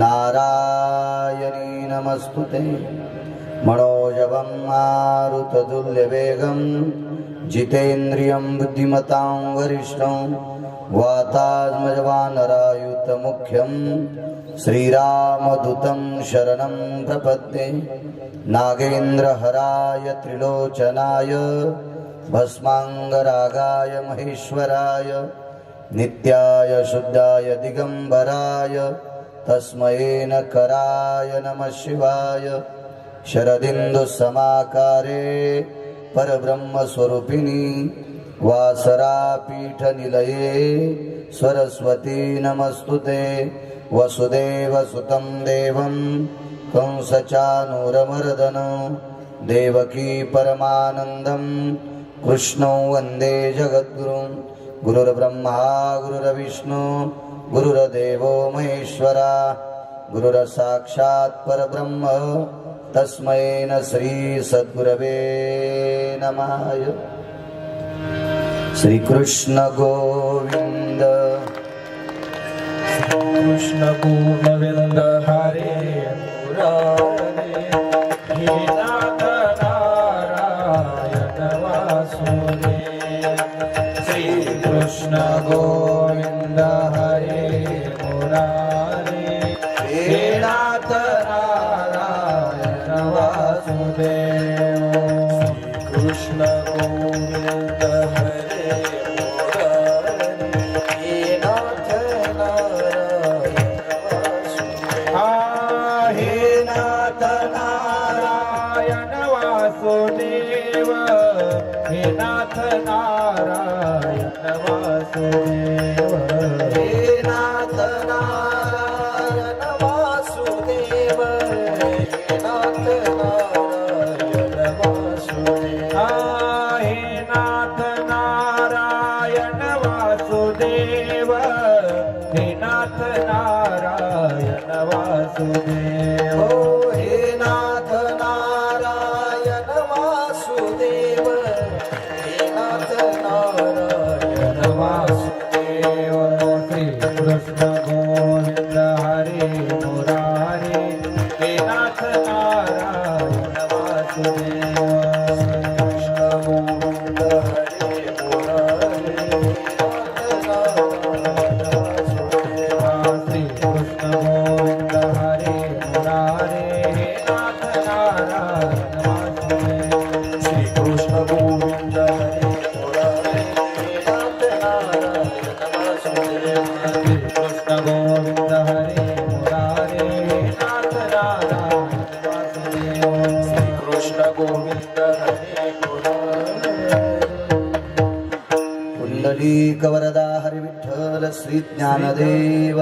नारायणी नमस्तु ते मनोजवं मारुततुल्यवेगं जितेन्द्रियं बुद्धिमतां वरिष्ठं वातात्मजवानरायुतमुख्यं श्रीरामदूतं शरणं प्रपद्ये। नागेन्द्रहराय त्रिलोचनाय भस्माङ्गरागाय महेश्वराय नित्याय शुद्धाय दिगम्बराय तस्मै कराय नमः शिवाय। शरदिन्दुसमाकारे परब्रह्मस्वरूपिणी वासरापीठनिलये सरस्वती नमस्तु ते वसुदेवसुतं देवं कंसचानूरमर्दन देवकी परमानन्दं कृष्णौ वन्दे जगद्गुरुं गुरुर्ब्रह्मा गुरुर्विष्णु गुरुर्देवो महेश्वरा गुरुरसाक्षात् परब्रह्म तस्मै न श्रीसद्गुरवे नमाय श्रीकृष्ण गोविन्द कृष्ण गोविंद કૃષ્ણ ગોવિંદ હરે મુરારી હે નાથ નારાયણ વાસુદેવ. नारायण वासुदेव हे नाथ नारायण वासुदेव। हे नाथ नारायण वासुदेव आहे नाथ नारायण वासुदेव हे नाथ नारायण वासुदेव पुंडलीकवरदा हरिविठ्ठल श्री ज्ञानदेव.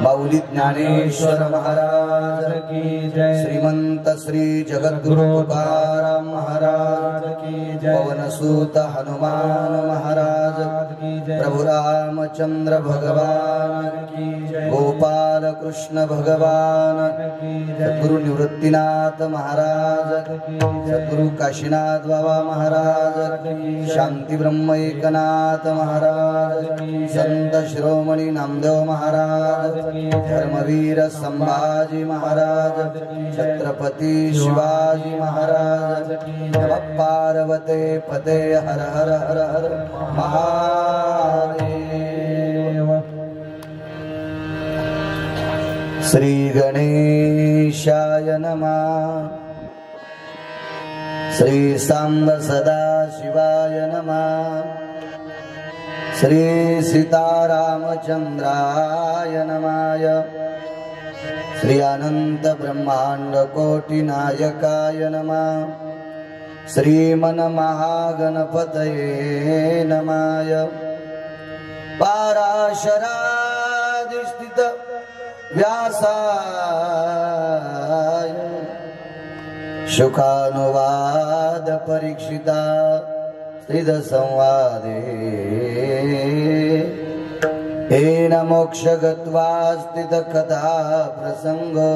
माऊली ज्ञानेश्वर महाराज. की जय। श्रीमंत श्री जगद्गुरु तुकाराम महाराज की जय। पवनसूत हनुमान महाराज की जय। प्रभु रामचंद्र भगवान की जय। गोपाल कृष्ण भगवान की जय। सद्गुरु निवृत्तीनाथ महाराज सद्गुरु काशीनाथ बाबा महाराज शांती ब्रह्म एकनाथ महाराज संत शिरोमणी नामदेव महाराज धर्मवीर संभाजी महाराज छत्रपती शिवाजी महाराज। पार्वते पते हर हर हर हर महादेव। श्री गणेशाय नमः। श्री सांब सदा शिवाय नमः। श्री सीतारामचंद्राय नमाय श्री श्रब्रह्माण्डकोटिनायकाय नमः। श्रीमन्महागणपतये नमाय पाराशरादिष्टितव्यासाय सुखानुवादपरीक्षिता श्रिदसंवादे एन मोक्षगत्वा स्तिथकथा प्रसङ्गलादिवसन्त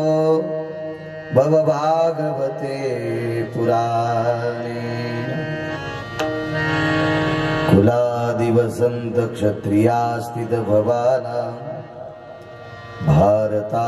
पुराणे। भवान् भारता